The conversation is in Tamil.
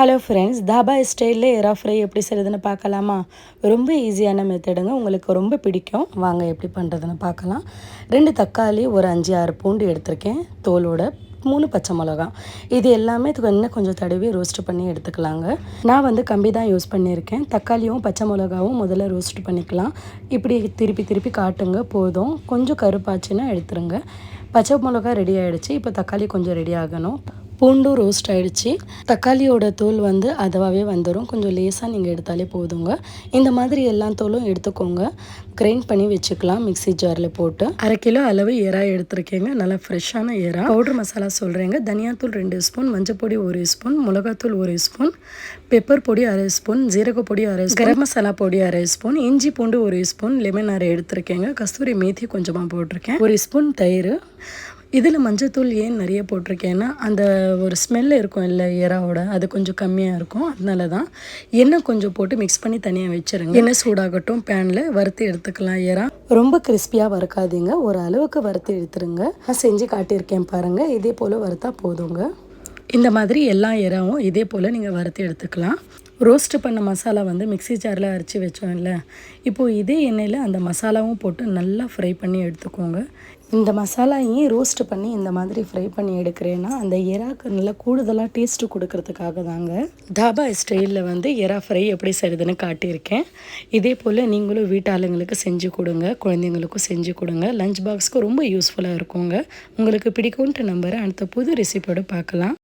ஹலோ ஃப்ரெண்ட்ஸ் தாபா ஸ்டைலில் எறா ஃப்ரை எப்படி செய்கிறதுன்னு பார்க்கலாமா? ரொம்ப ஈஸியான மெத்தடுங்க உங்களுக்கு ரொம்ப பிடிக்கும். வாங்க எப்படி பண்ணுறதுன்னு பார்க்கலாம். ரெண்டு தக்காளி ஒரு அஞ்சு ஆறு பூண்டு எடுத்திருக்கேன். தோலோட மூணு பச்சை மிளகா. இது எல்லாமே இன்னும் கொஞ்சம் தடவி ரோஸ்ட் பண்ணி எடுத்துக்கலாங்க. நான் வந்து கம்பி தான் யூஸ் பண்ணியிருக்கேன். தக்காளியும் பச்சை மிளகாவும் முதல்ல ரோஸ்ட் பண்ணிக்கலாம். இப்படி திருப்பி திருப்பி காட்டுங்க. போதும். கொஞ்சம் கருப்பாச்சுன்னா எடுத்துருங்க. பச்சை மிளகா ரெடி ஆகிடுச்சு இப்போ தக்காளி கொஞ்சம் ரெடி ஆகணும். பூண்டும் ரோஸ்ட் ஆகிடுச்சு தக்காளியோட தோல் வந்து அதுவாகவே வந்துடும் கொஞ்சம் லேசாக நீங்கள் எடுத்தாலே போதுங்க. இந்த மாதிரி எல்லா தோலும் எடுத்துக்கோங்க. கிரைண்ட் பண்ணி வச்சுக்கலாம். மிக்ஸி ஜாரில் போட்டு. அரை கிலோ அளவு எறா எடுத்துருக்கேங்க. நல்லா ஃப்ரெஷ்ஷான எறா பவுடர் மசாலா சொல்கிறேங்க தனியாத்தூள் ரெண்டு ஸ்பூன் மஞ்சப்பொடி ஒரு ஸ்பூன் மிளகாத்தூள் ஒரு ஸ்பூன் பெப்பர் பொடி அரை ஸ்பூன் ஜீரக பொடி அரை ஸ்பூன் கரம் மசாலா பொடி அரை ஸ்பூன் இஞ்சி பூண்டு ஒரு ஸ்பூன் லெமன் அரை எடுத்திருக்கேங்க. கஸ்தூரி மேத்தி கொஞ்சமாக போட்டிருக்கேன். ஒரு ஸ்பூன் தயிர் இதில் மஞ்சத்தூள் ஏன் நிறைய போட்டிருக்கேன்னா அந்த ஒரு ஸ்மெல் இருக்கும் இல்லை எறாவோட அது கொஞ்சம் கம்மியாக இருக்கும். அதனால தான் எண்ணெய் கொஞ்சம் போட்டு மிக்ஸ் பண்ணி தனியாக வச்சுருங்க. எண்ணெய் சூடாகட்டும் பேனில் வறுத்து எடுத்துக்கலாம். எறா ரொம்ப கிறிஸ்பியாக வறுக்காதீங்க. ஒரு அளவுக்கு வறுத்து எடுத்துருங்க. நான் செஞ்சு காட்டியிருக்கேன் பாருங்கள் இதே போல் வறுத்தா போதுங்க. இந்த மாதிரி எல்லா இறாவும் இதே போல் நீங்கள் வறுத்து எடுத்துக்கலாம். ரோஸ்ட் பண்ண மசாலா வந்து மிக்ஸி ஜாரில் அரைச்சி வச்சோம்ல. இப்போது இதே எண்ணெயில் அந்த மசாலாவும் போட்டு நல்லா ஃப்ரை பண்ணி எடுத்துக்கோங்க. இந்த மசாலா ஏன் ரோஸ்ட் பண்ணி இந்த மாதிரி ஃப்ரை பண்ணி எடுக்கிறேன்னா அந்த எறாக்கு நல்லா கூடுதலாக டேஸ்ட்டு கொடுக்கறதுக்காக தாங்க தாபா ஸ்டைலில் வந்து எறா ஃப்ரை எப்படி செய்கிறதுன்னு காட்டியிருக்கேன். இதே போல் நீங்களும் வீட்டாளுங்களுக்கு செஞ்சு கொடுங்க குழந்தைங்களுக்கும் செஞ்சு கொடுங்க. லஞ்ச் பாக்ஸ்க்கு ரொம்ப யூஸ்ஃபுல்லாக இருக்குங்க. உங்களுக்கு பிடிக்கும்ன்ட்டு நம்புகிறேன் அடுத்த புது ரெசிபியோடு பார்க்கலாம்.